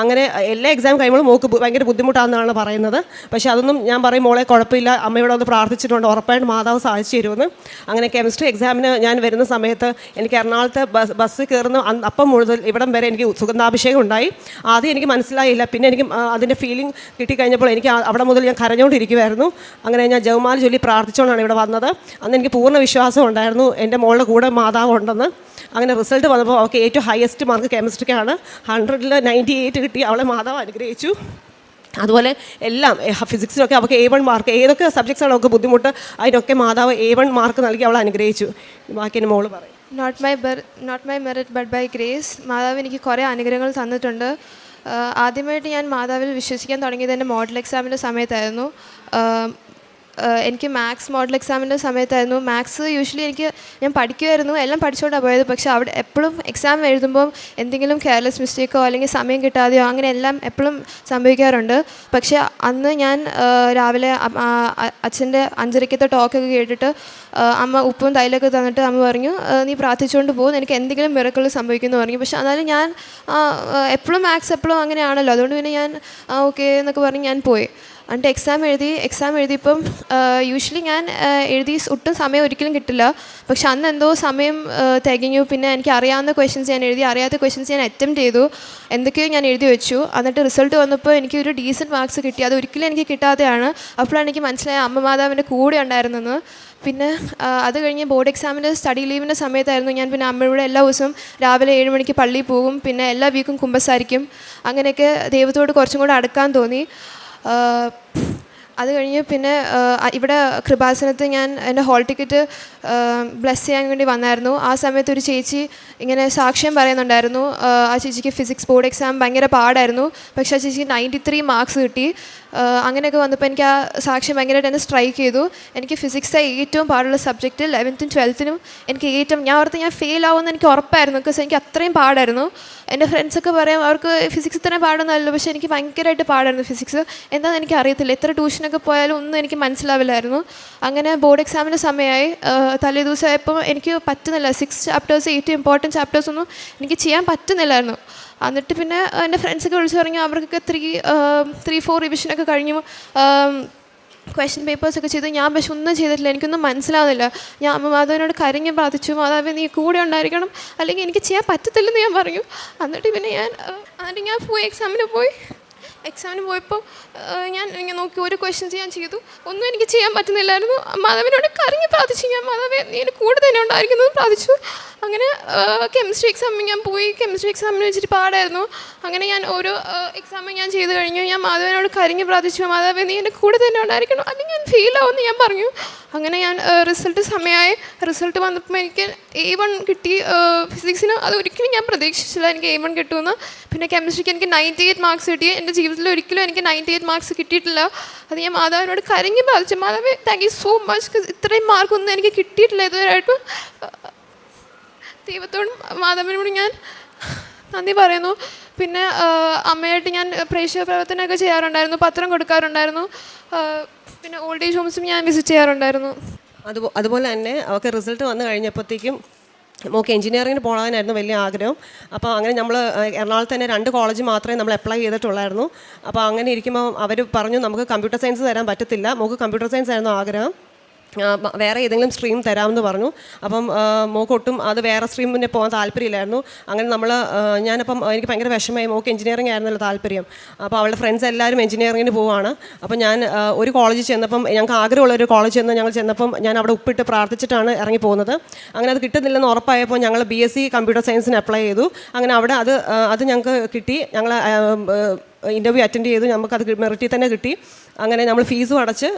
അങ്ങനെ എല്ലാ എക്സാം കഴിയുമ്പോഴും മോക്ക് ഭയങ്കര ബുദ്ധിമുട്ടാണെന്നാണ് പറയുന്നത്. പക്ഷേ അതൊന്നും ഞാൻ പറയും മോളെ കുഴപ്പമില്ല അമ്മയോട് ഒന്ന് പ്രാർത്ഥിച്ചിട്ടുണ്ട് ഉറപ്പായിട്ട് മാതാവ് സാധിച്ചു തരുമെന്ന്. അങ്ങനെ കെമിസ്ട്രി എക്സാമിന് ഞാൻ വരുന്ന സമയത്ത് എനിക്ക് എറണാകുളത്ത് ബസ് ബസ് കയറുന്ന അപ്പം മുഴുവൻ ഇവിടം വരെ എനിക്ക് സുഗന്ധാഭിഷേകം ഉണ്ടായി. ആദ്യം എനിക്ക് മനസ്സിലായില്ല പിന്നെ എനിക്ക് അതിന്റെ ഫീലിംഗ് കിട്ടിക്കഴിഞ്ഞപ്പോൾ എനിക്ക് അവിടെ മുതൽ ഞാൻ കരഞ്ഞുകൊണ്ടിരിക്കുമായിരുന്നു അങ്ങനെ ഞാൻ ജവമാല ചൊല്ലി പ്രാർത്ഥിച്ചുകൊണ്ടാണ് ഇവിടെ വന്നത്. അന്ന് എനിക്ക് പൂർണ വിശ്വാസം ഉണ്ടായിരുന്നു എന്റെ മോളുടെ കൂടെ മാതാവ് ഉണ്ടെന്ന് അങ്ങനെ റിസൾട്ട് വന്നപ്പോൾ അവൾക്ക് ഏറ്റവും ഹയസ്റ്റ് മാർക്ക് കെമിസ്ട്രിക്കാണ് ഹൺഡ്രഡിൽ നയന്റി എയ്റ്റ് കിട്ടി. അവളെ മാതാവ് അനുഗ്രഹിച്ചു. അതുപോലെ എല്ലാം ഫിസിക്സിനൊക്കെ അവൾക്ക് എ വൺ മാർക്ക് ഏതൊക്കെ സബ്ജക്ട്സാണ് അവൾക്ക് ബുദ്ധിമുട്ട് അതിനൊക്കെ മാതാവ് എ വൺ മാർക്ക് നൽകി അവളെ അനുഗ്രഹിച്ചു. ബാക്കി എന്റെ മോൾ പറയും. Not my birth not my merit but by grace മാതാവ് എനിക്ക് കുറേ അനുഗ്രഹങ്ങൾ തന്നിട്ടുണ്ട്. ആദ്യമായിട്ട് ഞാൻ മാതാവിൽ വിശ്വസിക്കാൻ തുടങ്ങിയത് എന്റെ മോഡൽ എക്സാമിന്റെ സമയത്തായിരുന്നു. എനിക്ക് മാത്സ് മോഡൽ എക്സാമിന്റെ സമയത്തായിരുന്നു. മാത്സ് യൂഷ്വലി എനിക്ക് ഞാൻ പഠിക്കുമായിരുന്നു എല്ലാം പഠിച്ചുകൊണ്ടാണ് പോയത്. പക്ഷേ അവിടെ എപ്പോഴും എക്സാം എഴുതുമ്പോൾ എന്തെങ്കിലും കെയർലെസ് മിസ്റ്റേക്കോ അല്ലെങ്കിൽ സമയം കിട്ടാതെയോ അങ്ങനെ എല്ലാം എപ്പോഴും സംഭവിക്കാറുണ്ട്. പക്ഷേ അന്ന് ഞാൻ രാവിലെ അച്ഛന്റെ അഞ്ചരക്കത്തെ ടോക്കൊക്കെ കേട്ടിട്ട് അമ്മ ഉപ്പും തൈലൊക്കെ തന്നിട്ട് അമ്മ പറഞ്ഞു നീ പ്രാർത്ഥിച്ചുകൊണ്ട് പോകും എനിക്ക് എന്തെങ്കിലും മിറക്കൾ സംഭവിക്കുമെന്ന് പറഞ്ഞു. പക്ഷേ എന്നാലും ഞാൻ എപ്പോഴും മാത്സ് എപ്പോഴും അങ്ങനെയാണല്ലോ. അതുകൊണ്ട് പിന്നെ ഞാൻ ഓക്കെ എന്നൊക്കെ പറഞ്ഞ് ഞാൻ പോയി. എന്നിട്ട് എക്സാം എഴുതി എക്സാം എഴുതിയപ്പം യൂഷ്വലി ഞാൻ എഴുതി ഒട്ടും സമയം ഒരിക്കലും കിട്ടില്ല. പക്ഷെ അന്ന് എന്തോ സമയം തികഞ്ഞു. പിന്നെ എനിക്ക് അറിയാവുന്ന ക്വസ്റ്റ്യൻസ് ഞാൻ എഴുതി അറിയാത്ത ക്വസ്റ്റ്യൻസ് ഞാൻ അറ്റംപ്റ്റ് ചെയ്തു. എന്തൊക്കെയോ ഞാൻ എഴുതി വെച്ചു. എന്നിട്ട് റിസൾട്ട് വന്നപ്പോൾ എനിക്ക് ഒരു ഡീസന്റ് മാർക്സ് കിട്ടി. അത് ഒരിക്കലും എനിക്ക് കിട്ടാതെയാണ്. അപ്പോഴാണ് എനിക്ക് മനസ്സിലായ അമ്മ മാതാവിന്റെ കൂടെ ഉണ്ടായിരുന്നെന്ന്. പിന്നെ അത് കഴിഞ്ഞ് ബോർഡ് എക്സാമിന്റെ സ്റ്റഡി ലീവിന്റെ സമയത്തായിരുന്നു ഞാൻ പിന്നെ അമ്മയുടെ എല്ലാ ദിവസവും രാവിലെ ഏഴ് മണിക്ക് പള്ളിയിൽ പോകും. പിന്നെ എല്ലാ വീക്കും കുമ്പസാരിക്കും. അങ്ങനെയൊക്കെ ദൈവത്തോട് കുറച്ചും കൂടെ അടുക്കാൻ തോന്നി. അത് കഴിഞ്ഞ് പിന്നെ ഇവിടെ കൃപാസനത്ത് ഞാൻ എന്റെ ഹോൾ ടിക്കറ്റ് ബ്ലസ് ചെയ്യാൻ വേണ്ടി വന്നായിരുന്നു. ആ സമയത്ത് ഒരു ചേച്ചി ഇങ്ങനെ സാക്ഷ്യം പറയുന്നുണ്ടായിരുന്നു. ആ, ചേച്ചിക്ക് ഫിസിക്സ് ബോർഡ് എക്സാം ഭയങ്കര പാടായിരുന്നു. പക്ഷേ ആ ചേച്ചിക്ക് നയന്റി ത്രീ മാർക്സ് കിട്ടി അങ്ങനെയൊക്കെ വന്നപ്പോൾ എനിക്ക് ആ സാക്ഷ്യം ഭയങ്കരമായിട്ട് എന്നെ സ്ട്രൈക്ക് ചെയ്തു. എനിക്ക് ഫിസിക്സ് ഏറ്റവും പാടുള്ള സബ്ജക്റ്റ് ലെവൻത്തും ട്വൽത്തിനും എനിക്ക് ഏറ്റവും ഞാൻ ഓർത്ത് ഞാൻ ഫെയിൽ ആവുമെന്ന് എനിക്ക് ഉറപ്പായിരുന്നു. ബിക്കോസ് എനിക്ക് അത്രയും പാടായിരുന്നു. എന്റെ ഫ്രണ്ട്സൊക്കെ പറയാം അവർക്ക് ഫിസിക്സ് തന്നെ പാടൊന്നുമല്ലോ പക്ഷേ എനിക്ക് ഭയങ്കരമായിട്ട് പാടായിരുന്നു ഫിസിക്സ് എന്താണെന്ന് എനിക്ക് അറിയത്തില്ല. എത്ര ട്യൂഷനൊക്കെ പോയാലും ഒന്നും എനിക്ക് മനസ്സിലാവില്ലായിരുന്നു. അങ്ങനെ ബോർഡ് എക്സാമിന്റെ സമയമായി. തലേ ദിവസമായപ്പോൾ എനിക്ക് പറ്റുന്നില്ല. സിക്സ് ചാപ്റ്റേഴ്സ് ഏറ്റവും ഇമ്പോർട്ടന്റ് ചാപ്റ്റേഴ്സ് ഒന്നും എനിക്ക് ചെയ്യാൻ പറ്റുന്നില്ലായിരുന്നു. എന്നിട്ട് പിന്നെ എന്റെ ഫ്രണ്ട്സൊക്കെ വിളിച്ചു പറഞ്ഞു അവർക്കൊക്കെ ത്രീ ത്രീ ഫോർ റിവിഷനൊക്കെ കഴിഞ്ഞു. ക്വസ്റ്റ്യൻ പേപ്പേഴ്സ് ഒക്കെ ചെയ്തു ഞാൻ പക്ഷെ ഒന്നും ചെയ്തിട്ടില്ല. എനിക്കൊന്നും മനസ്സിലാവുന്നില്ല. ഞാൻ മാധവനോട് കരഞ്ഞ് പ്രാർത്ഥിച്ചു മാതാവ് നീ കൂടെ ഉണ്ടായിരിക്കണം. അല്ലെങ്കിൽ എനിക്ക് ചെയ്യാൻ പറ്റത്തില്ലെന്ന് ഞാൻ പറഞ്ഞു. എന്നിട്ട് പിന്നെ ഞാൻ എന്നിട്ട് ഞാൻ പോയി എക്സാമിന് പോയി. എക്സാമിന് പോയപ്പോൾ ഞാൻ ഇങ്ങനെ നോക്കി ഒരു ക്വസ്റ്റ്യൻസ് ഞാൻ ചെയ്തു. ഒന്നും എനിക്ക് ചെയ്യാൻ പറ്റുന്നില്ലായിരുന്നു. മാധവനോട് കരഞ്ഞ് പ്രാർത്ഥിച്ചു. ഞാൻ മാധവൻ എന്റെ കൂടെ തന്നെ ഉണ്ടായിരിക്കുന്നത് പ്രാർത്ഥിച്ചു. അങ്ങനെ കെമിസ്ട്രി എക്സാമിന് ഞാൻ പോയി. കെമിസ്ട്രി എക്സാമിന് വെച്ചിട്ട് പാടായിരുന്നു. അങ്ങനെ ഞാൻ ഓരോ എക്സാം ഞാൻ ചെയ്ത് കഴിഞ്ഞു. ഞാൻ മാധവനോട് കരഞ്ഞ് പ്രാർത്ഥിച്ചു. മാധവൻ നീ എന്റെ കൂടെ തന്നെ ഉണ്ടായിരിക്കണം. അല്ലെങ്കിൽ ഞാൻ ഫെയിൽ ആവുമെന്ന് ഞാൻ പറഞ്ഞു. അങ്ങനെ ഞാൻ റിസൾട്ട് സമയമായി. റിസൾട്ട് വന്നപ്പോൾ എനിക്ക് എ വൺ കിട്ടി. ഫിസിക്സിന് അത് ഒരിക്കലും ഞാൻ പ്രതീക്ഷിച്ചില്ല എനിക്ക് എ വൺ കിട്ടുമെന്ന്. പിന്നെ കെമിസ്ട്രിക്ക് എനിക്ക് നയന്റി എയ്റ്റ് മാർക്സ് കിട്ടി എന്റെ ജീവിതത്തിൽ ഒരിക്കലും എനിക്ക് നയന്റി എയ്റ്റ് മാർക്സ് കിട്ടിയിട്ടില്ല. അത് ഞാൻ മാതാവിനോട് കരഞ്ഞ് ബാധിച്ചു മാതാവ് താങ്ക് യു സോ മച്ച് ഇത്രയും മാർക്കൊന്നും എനിക്ക് കിട്ടിയിട്ടില്ല ഇതുവരെയായിട്ടും. ദൈവത്തോടും മാതാവിനോട് ഞാൻ നന്ദി പറയുന്നു. പിന്നെ അമ്മയായിട്ട് ഞാൻ പ്രേക്ഷക പ്രവർത്തനമൊക്കെ ചെയ്യാറുണ്ടായിരുന്നു പത്രം കൊടുക്കാറുണ്ടായിരുന്നു. പിന്നെ ഓൾഡ് ഏജ് ഹോംസും ഞാൻ വിസിറ്റ് ചെയ്യാറുണ്ടായിരുന്നു. അതുപോലെ തന്നെ അവർക്ക് റിസൾട്ട് വന്നു കഴിഞ്ഞപ്പോഴത്തേക്കും മോക്ക് എഞ്ചിനീയറിങ്ങിന് പോകാനായിരുന്നു വലിയ ആഗ്രഹം. അപ്പോൾ അങ്ങനെ നമ്മൾ എറണാകുളത്ത് തന്നെ രണ്ട് കോളേജ് മാത്രമേ നമ്മൾ അപ്ലൈ ചെയ്തിട്ടുള്ളായിരുന്നു. അപ്പോൾ അങ്ങനെ ഇരിക്കുമ്പോൾ അവർ പറഞ്ഞു നമുക്ക് കമ്പ്യൂട്ടർ സയൻസ് തരാൻ പറ്റത്തില്ല. മോക്ക് കമ്പ്യൂട്ടർ സയൻസ് ആയിരുന്നു ആഗ്രഹം. വേറെ ഏതെങ്കിലും സ്ട്രീം തരാമെന്ന് പറഞ്ഞു. അപ്പം മോക്കൊട്ടും മോക്ക് അത് വേറെ സ്ട്രീമിന് പോകാൻ താല്പര്യമില്ലായിരുന്നു. അങ്ങനെ നമ്മൾ ഞാനപ്പം എനിക്ക് ഭയങ്കര വിഷമമായി. മോക്ക് എഞ്ചിനീയറിംഗ് ആയിരുന്നല്ലോ താല്പര്യം. അപ്പോൾ അവളുടെ ഫ്രണ്ട്സ് എല്ലാവരും എഞ്ചിനീയറിങ്ങിന് പോവാണ്. അപ്പോൾ ഞാൻ ഒരു കോളേജിൽ ചെന്നപ്പം ഞങ്ങൾക്ക് ആഗ്രഹമുള്ള ഒരു കോളേജ് ചെന്ന് ഞങ്ങൾ ചെന്നപ്പം ഞാൻ അവിടെ ഉപ്പിട്ട് പ്രാർത്ഥിച്ചിട്ടാണ് ഇറങ്ങി പോകുന്നത്. അങ്ങനെ അത് കിട്ടുന്നില്ലെന്ന് ഉറപ്പായപ്പോൾ ഞങ്ങൾ ബി എസ് സി കമ്പ്യൂട്ടർ സയൻസിന് അപ്ലൈ ചെയ്തു. അങ്ങനെ അവിടെ അത് അത് ഞങ്ങൾക്ക് കിട്ടി. ഞങ്ങൾ ഇന്റർവ്യൂ അറ്റൻഡ് ചെയ്തു. നമുക്കത് മെറിറ്റിൽ തന്നെ കിട്ടി. അങ്ങനെ നമ്മൾ ഫീസും അടച്ച്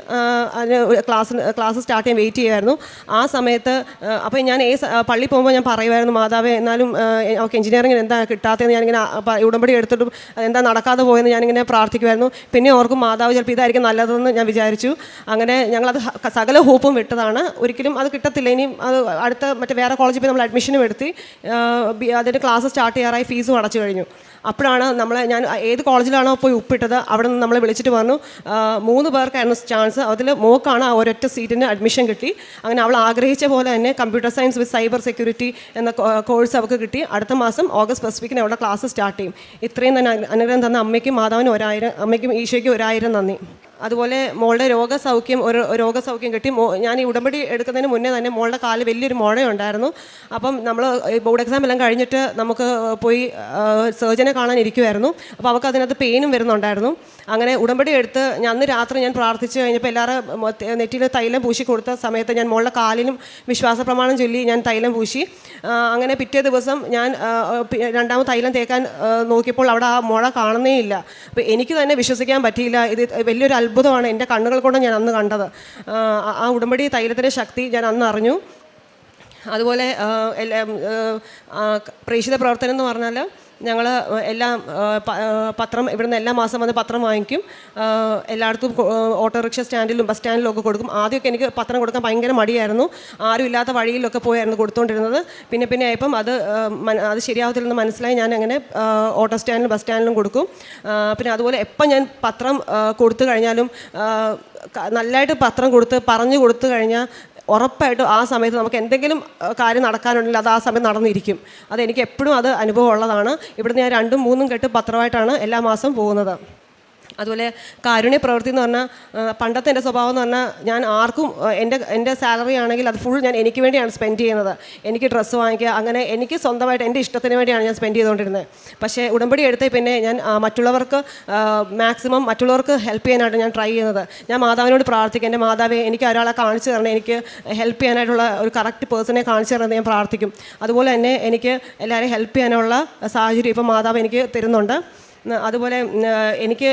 അതിന് ക്ലാസ് ക്ലാസ് സ്റ്റാർട്ട് ചെയ്യാൻ വെയിറ്റ് ചെയ്യുമായിരുന്നു ആ സമയത്ത് അപ്പോൾ ഞാൻ ഏ പള്ളി പോകുമ്പോൾ ഞാൻ പറയുമായിരുന്നു മാതാവേ എന്നാലും അവർക്ക് എഞ്ചിനീയറിംഗിന് എന്താ കിട്ടാത്തതെന്ന് ഞാനിങ്ങനെ ഉടമ്പടി എടുത്തിട്ടും എന്താ നടക്കാതെ പോയെന്ന് ഞാനിങ്ങനെ പ്രാർത്ഥിക്കുമായിരുന്നു പിന്നെ ഓർക്കും മാതാവ് ചിലപ്പോൾ ഇതായിരിക്കും നല്ലതെന്ന് ഞാൻ വിചാരിച്ചു. അങ്ങനെ ഞങ്ങളത് സകല ഹോപ്പും വിട്ടതാണ്. ഒരിക്കലും അത് കിട്ടത്തില്ല. ഇനിയും അത് അടുത്ത മറ്റേ വേറെ കോളേജിൽ പോയി നമ്മൾ അഡ്മിഷനും എടുത്തി അതിന്റെ ക്ലാസ് സ്റ്റാർട്ട് ചെയ്യാറായി ഫീസും അടച്ചു കഴിഞ്ഞു. അപ്പോഴാണ് നമ്മളെ ഞാൻ ഏത് കോളേജിലാണോ പോയി ഉപ്പിട്ടത് അവിടെ നിന്ന് നമ്മളെ വിളിച്ചിട്ട് പറഞ്ഞു മൂന്ന് പേർക്കായിരുന്നു ചാൻസ് അതിൽ മോക്കാണ് ആ ഒരൊറ്റ സീറ്റിന് അഡ്മിഷൻ കിട്ടി. അങ്ങനെ അവൾ ആഗ്രഹിച്ച പോലെ തന്നെ computer science with cyber security എന്ന കോഴ്സ് അവൾക്ക് കിട്ടി. അടുത്ത മാസം ഓഗസ്റ്റ് ഫസ്റ്റ് അവളുടെ ക്ലാസ് സ്റ്റാർട്ട് ചെയ്യും. ഇത്രയും തന്നെ അനു- അനുഗ്രഹം തന്ന അമ്മയ്ക്കും മാതാവിനും ഒരായിരം അമ്മയ്ക്കും ഈശോയ്ക്കും ഒരായിരം നന്ദി. അതുപോലെ മോളുടെ രോഗസൗഖ്യം ഒരു രോഗസൗഖ്യം കിട്ടി. ഞാൻ ഈ ഉടമ്പടി എടുക്കുന്നതിന് മുന്നേ തന്നെ മോളുടെ കാൽ വലിയൊരു മുഴയുണ്ടായിരുന്നു. അപ്പം നമ്മൾ ബോർഡ് എക്സാം എല്ലാം കഴിഞ്ഞിട്ട് നമുക്ക് പോയി സർജനെ കാണാൻ ഇരിക്കുമായിരുന്നു അപ്പോൾ അവൾക്ക് അതിനകത്ത് പെയിനും വരുന്നുണ്ടായിരുന്നു. അങ്ങനെ ഉടമ്പടി എടുത്ത് ഞാൻ അന്ന് രാത്രി ഞാൻ പ്രാർത്ഥിച്ചു കഴിഞ്ഞപ്പോൾ എല്ലാവരും നെറ്റിയിൽ തൈലം പൂശി കൊടുത്ത സമയത്ത് ഞാൻ മോളുടെ കാലിനും വിശ്വാസ പ്രമാണം ചൊല്ലി ഞാൻ തൈലം പൂശി. അങ്ങനെ പിറ്റേ ദിവസം ഞാൻ രണ്ടാമത് തൈലം തേക്കാൻ നോക്കിയപ്പോൾ അവിടെ ആ മുഴ കാണുന്നേ ഇല്ല അപ്പോൾ എനിക്ക് തന്നെ വിശ്വസിക്കാൻ പറ്റിയില്ല. ഇത് വലിയൊരു അത്ഭുതമാണ്. എന്റെ കണ്ണുകൾ കൊണ്ട് ഞാൻ അന്ന് കണ്ടത്. ആ, ഉടമ്പടി തൈലത്തിന്റെ ശക്തി ഞാൻ അന്ന് അറിഞ്ഞു. അതുപോലെ എല്ലാ പ്രേക്ഷിത പ്രവർത്തനം എന്ന് പറഞ്ഞാൽ ഞങ്ങൾ എല്ലാം പത്രം ഇവിടുന്ന് എല്ലാ മാസം വന്ന് പത്രം വാങ്ങിക്കും. എല്ലായിടത്തും ഓട്ടോറിക്ഷ സ്റ്റാൻഡിലും ബസ് സ്റ്റാൻഡിലും ഒക്കെ കൊടുക്കും. ആദ്യമൊക്കെ എനിക്ക് പത്രം കൊടുക്കാൻ ഭയങ്കര മടിയായിരുന്നു. ആരും ഇല്ലാത്ത വഴിയിലൊക്കെ പോയായിരുന്നു കൊടുത്തുകൊണ്ടിരുന്നത് പിന്നെ പിന്നെ ആയപ്പം അത് അത് ശരിയാവത്തില്ലെന്ന് മനസ്സിലായി. ഞാൻ അങ്ങനെ ഓട്ടോ സ്റ്റാൻഡിലും ബസ് സ്റ്റാൻഡിലും കൊടുക്കും. പിന്നെ അതുപോലെ എപ്പം ഞാൻ പത്രം കൊടുത്തു കഴിഞ്ഞാലും നല്ലതായിട്ട് പത്രം കൊടുത്ത് പറഞ്ഞു കൊടുത്തു കഴിഞ്ഞാൽ ഉറപ്പായിട്ടും ആ സമയത്ത് നമുക്ക് എന്തെങ്കിലും കാര്യം നടക്കാനുണ്ടെങ്കിൽ അത് ആ സമയം നടന്നിരിക്കും. അത് എനിക്ക് എപ്പോഴും അത് അനുഭവം ഉള്ളതാണ്. ഇവിടുന്ന് ഞാൻ രണ്ടും മൂന്നും കെട്ട് പത്രമായിട്ടാണ് എല്ലാ മാസം പോകുന്നത്. അതുപോലെ കാരുണ്യ പ്രവൃത്തി എന്ന് പറഞ്ഞാൽ പണ്ടത്തെ എന്റെ സ്വഭാവം എന്ന് പറഞ്ഞാൽ ഞാൻ ആർക്കും എന്റെ എന്റെ സാലറി ആണെങ്കിൽ അത് ഫുൾ ഞാൻ എനിക്ക് വേണ്ടിയാണ് സ്പെൻഡ് ചെയ്യുന്നത്. എനിക്ക് ഡ്രസ്സ് വാങ്ങിക്കുക അങ്ങനെ എനിക്ക് സ്വന്തമായിട്ട് എന്റെ ഇഷ്ടത്തിന് വേണ്ടിയാണ് ഞാൻ സ്പെൻഡ് ചെയ്തുകൊണ്ടിരുന്നത്. പക്ഷേ ഉടമ്പടി എടുത്തേ പിന്നെ ഞാൻ മറ്റുള്ളവർക്ക് മാക്സിമം മറ്റുള്ളവർക്ക് ഹെൽപ്പ് ചെയ്യാനായിട്ട് ഞാൻ ട്രൈ ചെയ്യുന്നത്. ഞാൻ മാതാവിനോട് പ്രാർത്ഥിക്കും. എന്റെ മാതാവെ എനിക്ക് ഒരാളെ കാണിച്ചു തരണം. എനിക്ക് ഹെൽപ്പ് ചെയ്യാനായിട്ടുള്ള ഒരു കറക്റ്റ് പേഴ്സണെ കാണിച്ചു തരണം ഞാൻ പ്രാർത്ഥിക്കും. അതുപോലെ തന്നെ എനിക്ക് എല്ലാവരെയും ഹെൽപ്പ് ചെയ്യാനുള്ള സാഹചര്യം ഇപ്പം മാതാവ് എനിക്ക് തരുന്നുണ്ട്. അതുപോലെ എനിക്ക്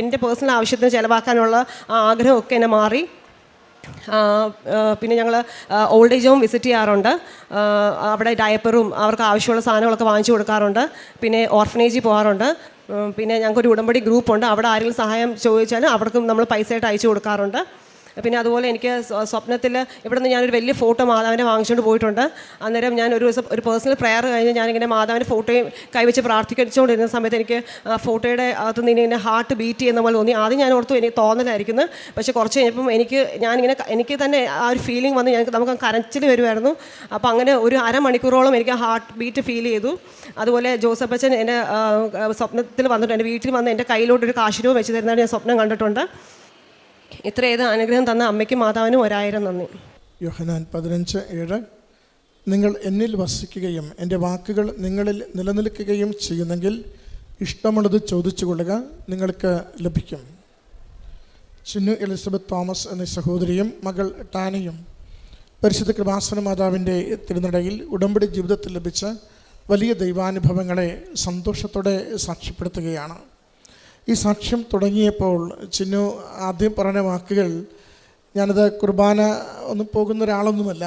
എന്റെ പേഴ്സണൽ ആവശ്യത്തിന് ചിലവാക്കാനുള്ള ആഗ്രഹമൊക്കെ എന്നെ മാറി. പിന്നെ ഞങ്ങൾ ഓൾഡ് ഏജ് ഹോം വിസിറ്റ് ചെയ്യാറുണ്ട്. അവിടെ ഡയപ്പറും അവർക്ക് ആവശ്യമുള്ള സാധനങ്ങളൊക്കെ വാങ്ങിച്ചു കൊടുക്കാറുണ്ട്. പിന്നെ ഓർഫനേജിൽ പോകാറുണ്ട്. പിന്നെ ഞങ്ങൾക്കൊരു ഉടമ്പടി ഗ്രൂപ്പുണ്ട് അവിടെ ആരെങ്കിലും സഹായം ചോദിച്ചാൽ അവർക്കും നമ്മൾ പൈസയായിട്ട് അയച്ചു കൊടുക്കാറുണ്ട്. പിന്നെ അതുപോലെ എനിക്ക് സ്വപ്നത്തിൽ ഇവിടെ നിന്ന് ഞാനൊരു വലിയ ഫോട്ടോ മാതാവിനെ വാങ്ങിച്ചുകൊണ്ട് പോയിട്ടുണ്ട്. അന്നേരം ഞാൻ ഒരു ദിവസം ഒരു പേഴ്സണൽ പ്രെയർ കഴിഞ്ഞ് ഞാനിങ്ങനെ മാതാവിന്റെ ഫോട്ടോയും കൈവച്ച് പ്രാർത്ഥിച്ചുകൊണ്ടിരുന്ന സമയത്ത് എനിക്ക് ഫോട്ടോയുടെ അകത്ത് നിന്ന് ഇങ്ങനെ ഹാർട്ട് ബീറ്റ് ചെയ്യുന്ന പോലെ തോന്നി. ആദ്യം ഞാൻ ഓർത്തു എനിക്ക് തോന്നലായിരിക്കുന്നു. പക്ഷേ കുറച്ച് കഴിഞ്ഞപ്പം എനിക്ക് ഞാനിങ്ങനെ എനിക്ക് തന്നെ ആ ഒരു ഫീലിംഗ് വന്ന് ഞങ്ങൾക്ക് നമുക്ക് കരച്ചിൽ വരുമായിരുന്നു അപ്പോൾ അങ്ങനെ ഒരു അരമണിക്കൂറോളം എനിക്ക് ഹാർട്ട് ബീറ്റ് ഫീൽ ചെയ്തു. അതുപോലെ ജോസഫ് അച്ഛൻ എന്റെ സ്വപ്നത്തിൽ വന്നിട്ടുണ്ട് എന്റെ വീട്ടിൽ വന്ന് എന്റെ കയ്യിലോട്ട് ഒരു കാശിരൂപം വെച്ച് തരുന്നതായിട്ട് ഞാൻ സ്വപ്നം കണ്ടിട്ടുണ്ട്. ഇത്രയേത് അനുഗ്രഹം തന്ന അമ്മയ്ക്കും മാതാവിനും ഒരായിരം നന്ദി. യോഹനാൻ പതിനഞ്ച് ഏഴ്. നിങ്ങൾ എന്നിൽ വസിക്കുകയും എന്റെ വാക്കുകൾ നിങ്ങളിൽ നിലനിൽക്കുകയും ചെയ്യുന്നെങ്കിൽ ഇഷ്ടമുള്ളത് ചോദിച്ചു കൊള്ളുക നിങ്ങൾക്ക് ലഭിക്കും. ചിന്നു എലിസബത്ത് തോമസ് എന്ന സഹോദരിയും മകൾ ടാനിയും പരിശുദ്ധ കൃപാസന മാതാവിന്റെ തിരുനടയിൽ ഉടമ്പടി ജീവിതത്തിൽ ലഭിച്ച വലിയ ദൈവാനുഭവങ്ങളെ സന്തോഷത്തോടെ സാക്ഷ്യപ്പെടുത്തുകയാണ്. ഈ സാക്ഷ്യം തുടങ്ങിയപ്പോൾ ചിന്നു ആദ്യം പറഞ്ഞ വാക്കുകൾ ഞാനത് കുർബാന ഒന്നും പോകുന്ന ഒരാളൊന്നുമല്ല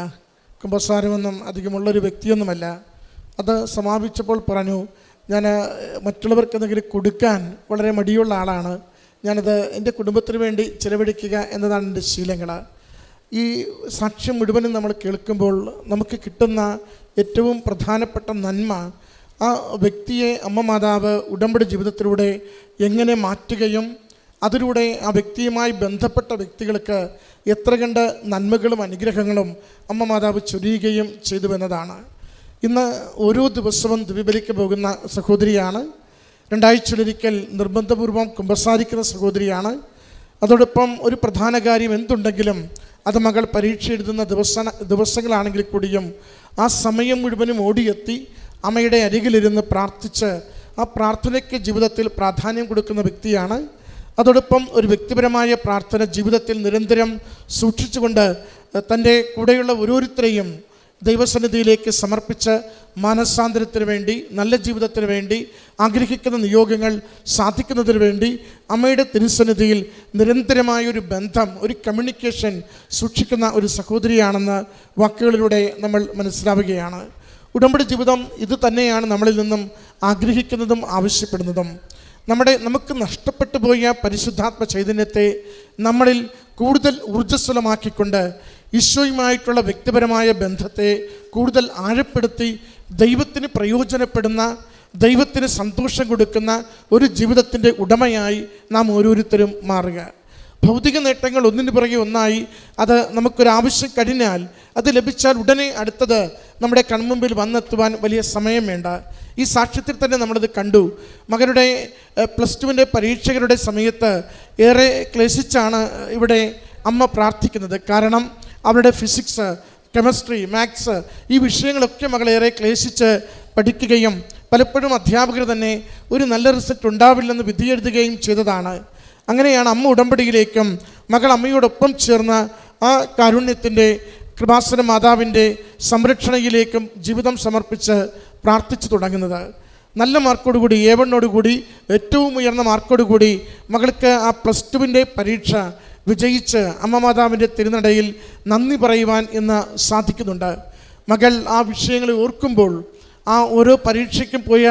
കുമ്പസാരമൊന്നും അധികമുള്ളൊരു വ്യക്തിയൊന്നുമല്ല. അത് സമാപിച്ചപ്പോൾ പറഞ്ഞു ഞാൻ മറ്റുള്ളവർക്ക് എന്തെങ്കിലും കൊടുക്കാൻ വളരെ മടിയുള്ള ആളാണ്. ഞാനത് എന്റെ കുടുംബത്തിന് വേണ്ടി ചിലവഴിക്കുക എന്നതാണ് എന്റെ ശീലങ്ങൾ ഈ സാക്ഷ്യം മുഴുവനും നമ്മൾ കേൾക്കുമ്പോൾ നമുക്ക് കിട്ടുന്ന ഏറ്റവും പ്രധാനപ്പെട്ട നന്മ ആ വ്യക്തിയെ അമ്മ മാതാവ് ഉടമ്പടി ജീവിതത്തിലൂടെ എങ്ങനെ മാറ്റുകയും അതിലൂടെ ആ വ്യക്തിയുമായി ബന്ധപ്പെട്ട വ്യക്തികൾക്ക് എത്ര കണ്ട് നന്മകളും അനുഗ്രഹങ്ങളും അമ്മ മാതാവ് ചൊരിയുകയും ചെയ്തു എന്നതാണ്. ഇന്ന് ഓരോ ദിവസവും ദ്വിപലിക്ക് പോകുന്ന സഹോദരിയാണ്. രണ്ടാഴ്ചയിലൊരിക്കൽ നിർബന്ധപൂർവം കുമ്പസാരിക്കുന്ന സഹോദരിയാണ്. അതോടൊപ്പം ഒരു പ്രധാന കാര്യം എന്തുണ്ടെങ്കിലും അത് മകൾ പരീക്ഷ എഴുതുന്ന ദിവസ ദിവസങ്ങളാണെങ്കിൽ കൂടിയും ആ സമയം മുഴുവനും ഓടിയെത്തി അമ്മയുടെ അരികിലിരുന്ന് പ്രാർത്ഥിച്ച് ആ പ്രാർത്ഥനയ്ക്ക് ജീവിതത്തിൽ പ്രാധാന്യം കൊടുക്കുന്ന വ്യക്തിയാണ്. അതോടൊപ്പം ഒരു വ്യക്തിപരമായ പ്രാർത്ഥന ജീവിതത്തിൽ നിരന്തരം സൂക്ഷിച്ചുകൊണ്ട് തന്റെ കൂടെയുള്ള ഓരോരുത്തരെയും ദൈവസന്നിധിയിലേക്ക് സമർപ്പിച്ച് മാനസാന്തരത്തിന് വേണ്ടി നല്ല ജീവിതത്തിന് വേണ്ടി ആഗ്രഹിക്കുന്ന നിയോഗങ്ങൾ സാധിക്കുന്നതിന് വേണ്ടി അമ്മയുടെ തിരുസന്നിധിയിൽ നിരന്തരമായ ഒരു ബന്ധം ഒരു കമ്മ്യൂണിക്കേഷൻ സൂക്ഷിക്കുന്ന ഒരു സഹോദരിയാണെന്ന് വാക്കുകളിലൂടെ നമ്മൾ മനസ്സിലാവുകയാണ്. ഉടമ്പടി ജീവിതം ഇത് തന്നെയാണ് നമ്മളിൽ നിന്നും ആഗ്രഹിക്കുന്നതും ആവശ്യപ്പെടുന്നതും. നമ്മുടെ നമുക്ക് നഷ്ടപ്പെട്ടു പോയ പരിശുദ്ധാത്മ ചൈതന്യത്തെ നമ്മളിൽ കൂടുതൽ ഊർജസ്വലമാക്കിക്കൊണ്ട് ഈശോയുമായിട്ടുള്ള വ്യക്തിപരമായ ബന്ധത്തെ കൂടുതൽ ആഴപ്പെടുത്തി ദൈവത്തിന് പ്രയോജനപ്പെടുന്ന ദൈവത്തിന് സന്തോഷം കൊടുക്കുന്ന ഒരു ജീവിതത്തിന്റെ ഉടമയായി നാം ഓരോരുത്തരും മാറുക. ഭൗതിക നേട്ടങ്ങൾ ഒന്നിനു പുറകെ ഒന്നായി അത് നമുക്കൊരാവശ്യം കഴിഞ്ഞാൽ അത് ലഭിച്ചാൽ ഉടനെ അടുത്തത് നമ്മുടെ കൺമുമ്പിൽ വന്നെത്തുവാൻ വലിയ സമയം വേണ്ട. ഈ സാക്ഷ്യത്തിൽ തന്നെ നമ്മളത് കണ്ടു. മകരുടെ പ്ലസ് ടുവിന്റെ പരീക്ഷകരുടെ സമയത്ത് ഏറെ ക്ലേശിച്ചാണ് ഇവിടെ അമ്മ പ്രാർത്ഥിക്കുന്നത്. കാരണം അവരുടെ ഫിസിക്സ് കെമിസ്ട്രി മാത്സ് ഈ വിഷയങ്ങളൊക്കെ മകളേറെ ക്ലേശിച്ച് പഠിക്കുകയും പലപ്പോഴും അധ്യാപകർ തന്നെ ഒരു നല്ല റിസൾട്ട് ഉണ്ടാവില്ലെന്ന് വിധിയെഴുതുകയും ചെയ്തതാണ്. അങ്ങനെയാണ് അമ്മ ഉടമ്പടിയിലേക്കും മകൾ അമ്മയോടൊപ്പം ചേർന്ന ആ കാരുണ്യത്തിന്റെ കൃപാസന മാതാവിന്റെ സംരക്ഷണയിലേക്കും ജീവിതം സമർപ്പിച്ച് പ്രാർത്ഥിച്ചു തുടങ്ങുന്നത്. നല്ല മാർക്കോടുകൂടി എ വണ്ണോടുകൂടി ഏറ്റവും ഉയർന്ന മാർക്കോടുകൂടി മകൾക്ക് ആ പ്ലസ് ടുവിന്റെ പരീക്ഷ വിജയിച്ച് അമ്മ മാതാവിന്റെ തിരുനടയിൽ നന്ദി പറയുവാൻ ഇന്ന് സാധിക്കുന്നുണ്ട്. മകൾ ആ വിഷയങ്ങളെ ഓർക്കുമ്പോൾ ആ ഓരോ പരീക്ഷയ്ക്കും പോയ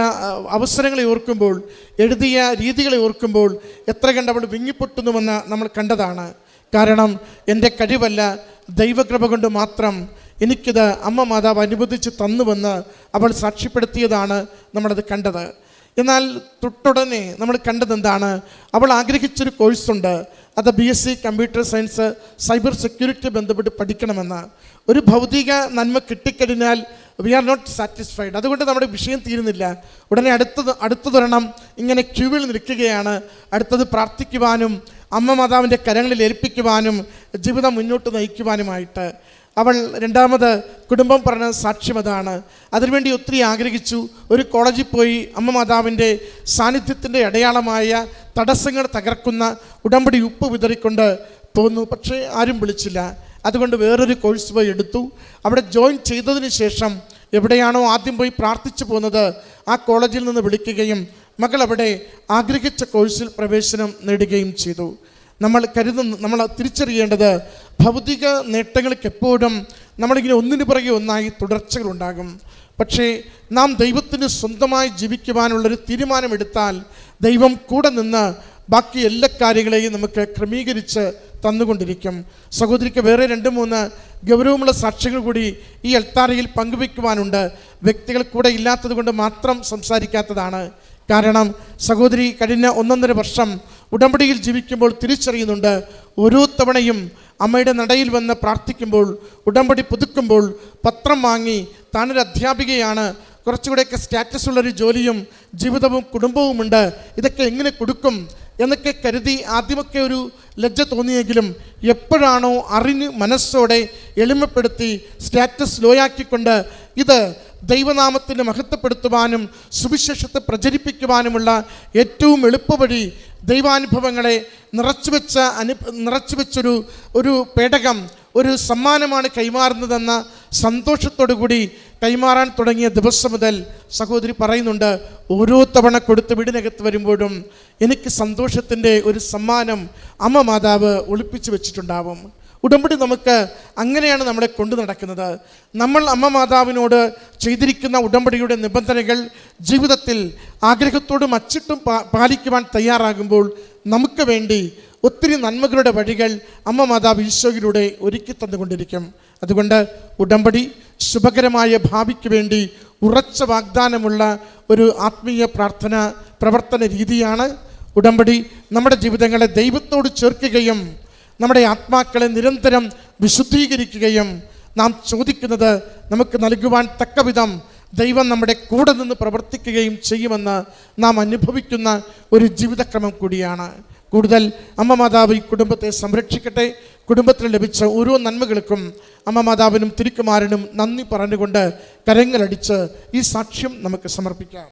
അവസരങ്ങളെ ഓർക്കുമ്പോൾ എഴുതിയ രീതികളെ ഓർക്കുമ്പോൾ എത്ര കണ്ട് അവൾ വിങ്ങിപ്പൊട്ടുന്നുവെന്ന് നമ്മൾ കണ്ടതാണ്. കാരണം എന്റെ കഴിവല്ല ദൈവകൃപ കൊണ്ട് മാത്രം എനിക്കിത് അമ്മ മാതാവ് അനുവദിച്ച് തന്നുവെന്ന് അവൾ സാക്ഷ്യപ്പെടുത്തിയതാണ് നമ്മളത് കണ്ടത്. എന്നാൽ തൊട്ടുടനെ നമ്മൾ കണ്ടത് എന്താണ് അവൾ ആഗ്രഹിച്ചൊരു കോഴ്സുണ്ട്. അത് B S C computer science cyber security ബന്ധപ്പെട്ട് പഠിക്കണമെന്ന്. ഒരു ഭൗതിക നന്മ കിട്ടിക്കഴിഞ്ഞാൽ വി ആർ നോട്ട് സാറ്റിസ്ഫൈഡ് അതുകൊണ്ട് നമ്മുടെ വിഷയം തീരുന്നില്ല. ഉടനെ അടുത്തത് അടുത്തതൊരെണ്ണം ഇങ്ങനെ ക്യൂവിൽ നിൽക്കുകയാണ്. അടുത്തത് പ്രാർത്ഥിക്കുവാനും അമ്മ മാതാവിന്റെ കരങ്ങളിൽ ഏൽപ്പിക്കുവാനും ജീവിതം മുന്നോട്ട് നയിക്കുവാനുമായിട്ട് അവൾ രണ്ടാമത് കുടുംബം പറഞ്ഞ സാക്ഷ്യം അതാണ്. അതിനുവേണ്ടി ഒത്തിരി ആഗ്രഹിച്ചു. ഒരു കോളേജിൽ പോയി അമ്മ മാതാവിന്റെ സാന്നിധ്യത്തിന്റെ അടയാളമായ തടസ്സങ്ങൾ തകർക്കുന്ന ഉടമ്പടി ഉപ്പ് വിതറിക്കൊണ്ട് പോന്നു. പക്ഷേ ആരും വിളിച്ചില്ല. അതുകൊണ്ട് വേറൊരു കോഴ്സ് പോയി എടുത്തു. അവിടെ ജോയിൻ ചെയ്തതിന് ശേഷം എവിടെയാണോ ആദ്യം പോയി പ്രാർത്ഥിച്ചു പോകുന്നത് ആ കോളേജിൽ നിന്ന് വിളിക്കുകയും മകൾ അവിടെ ആഗ്രഹിച്ച കോഴ്സിൽ പ്രവേശനം നേടുകയും ചെയ്തു. നമ്മൾ കരുതുന്ന നമ്മൾ തിരിച്ചറിയേണ്ടത് ഭൗതിക നേട്ടങ്ങൾക്ക് എപ്പോഴും നമ്മളിങ്ങനെ ഒന്നിനു പുറകെ ഒന്നായി തുടർച്ചകളുണ്ടാകും പക്ഷേ നാം ദൈവത്തിന് സ്വന്തമായി ജീവിക്കുവാനുള്ളൊരു തീരുമാനമെടുത്താൽ ദൈവം കൂടെ നിന്ന് ബാക്കി എല്ലാ കാര്യങ്ങളെയും നമുക്ക് ക്രമീകരിച്ച് തന്നുകൊണ്ടിരിക്കും. സഹോദരിക്ക് വേറെ രണ്ട് മൂന്ന് ഗൗരവമുള്ള സാക്ഷികൾ കൂടി ഈ അൽത്താരയിൽ പങ്കുവെക്കുവാനുണ്ട് വ്യക്തികൾ കൂടെ ഇല്ലാത്തത് കൊണ്ട് മാത്രം സംസാരിക്കാത്തതാണ് കാരണം സഹോദരി കഴിഞ്ഞ ഒന്നൊന്നര വർഷം ഉടമ്പടിയിൽ ജീവിക്കുമ്പോൾ തിരിച്ചറിയുന്നുണ്ട്. ഓരോ തവണയും അമ്മയുടെ നടയിൽ വന്ന് പ്രാർത്ഥിക്കുമ്പോൾ ഉടമ്പടി പുതുക്കുമ്പോൾ പത്രം വാങ്ങി താനൊരു അധ്യാപികയാണ്. കുറച്ചുകൂടെയൊക്കെ സ്റ്റാറ്റസ് ഉള്ളൊരു ജോലിയും ജീവിതവും കുടുംബവുമുണ്ട്. ഇതൊക്കെ എങ്ങനെ കൊടുക്കും എന്നൊക്കെ കരുതി ആദ്യമൊക്കെ ഒരു ലജ്ജ തോന്നിയെങ്കിലും എപ്പോഴാണോ അറിഞ്ഞ് മനസ്സോടെ എളിമപ്പെടുത്തി സ്റ്റാറ്റസ് ലോയാക്കിക്കൊണ്ട് ഇത് ദൈവനാമത്തിന് മഹത്വപ്പെടുത്തുവാനും സുവിശേഷത്തെ പ്രചരിപ്പിക്കുവാനുമുള്ള ഏറ്റവും എളുപ്പവഴി ദൈവാനുഭവങ്ങളെ നിറച്ചുവെച്ച അനു നിറച്ചുവെച്ചൊരു ഒരു പേടകം ഒരു സമ്മാനമാണ് കൈമാറുന്നതെന്ന സന്തോഷത്തോടു കൂടി കൈമാറാൻ തുടങ്ങിയ ദിവസം മുതൽ സഹോദരി പറയുന്നുണ്ട് ഓരോ തവണ കൊടുത്ത് വീടിനകത്ത് വരുമ്പോഴും എനിക്ക് സന്തോഷത്തിന്റെ ഒരു സമ്മാനം അമ്മ മാതാവ് ഒളിപ്പിച്ചു വെച്ചിട്ടുണ്ടാവും. ഉടമ്പടി നമുക്ക് അങ്ങനെയാണ് നമ്മളെ കൊണ്ടു നടക്കുന്നത്. നമ്മൾ അമ്മ മാതാവിനോട് ചെയ്തിരിക്കുന്ന ഉടമ്പടിയുടെ നിബന്ധനകൾ ജീവിതത്തിൽ ആഗ്രഹത്തോടും അച്ചിട്ടും പാലിക്കുവാൻ തയ്യാറാകുമ്പോൾ നമുക്ക് വേണ്ടി ഒത്തിരി നന്മകളുടെ വഴികൾ അമ്മ മാതാവ് ഈശോയിലൂടെ ഒരുക്കി തന്നുകൊണ്ടിരിക്കും. അതുകൊണ്ട് ഉടമ്പടി ശുഭകരമായ ഭാവിക്ക് വേണ്ടി ഉറച്ച വാഗ്ദാനമുള്ള ഒരു ആത്മീയ പ്രാർത്ഥന പ്രവർത്തന രീതിയാണ് ഉടമ്പടി. നമ്മുടെ ജീവിതങ്ങളെ ദൈവത്തോട് ചേർക്കുകയും നമ്മുടെ ആത്മാക്കളെ നിരന്തരം വിശുദ്ധീകരിക്കുകയും നാം ചോദിക്കുന്നത് നമുക്ക് നൽകുവാൻ തക്കവിധം ദൈവം നമ്മുടെ കൂടെ നിന്ന് പ്രവർത്തിക്കുകയും ചെയ്യുമെന്ന് നാം അനുഭവിക്കുന്ന ഒരു ജീവിതക്രമം കൂടിയാണ്. കൂടുതൽ അമ്മ മാതാവ് ഈ കുടുംബത്തെ സംരക്ഷിക്കട്ടെ. കുടുംബത്തിൽ ലഭിച്ച ഓരോ നന്മകൾക്കും അമ്മ മാതാവിനും തിരുക്കുമാരനും നന്ദി പറഞ്ഞുകൊണ്ട് കരങ്ങളടിച്ച് ഈ സാക്ഷ്യം നമുക്ക് സമർപ്പിക്കാം.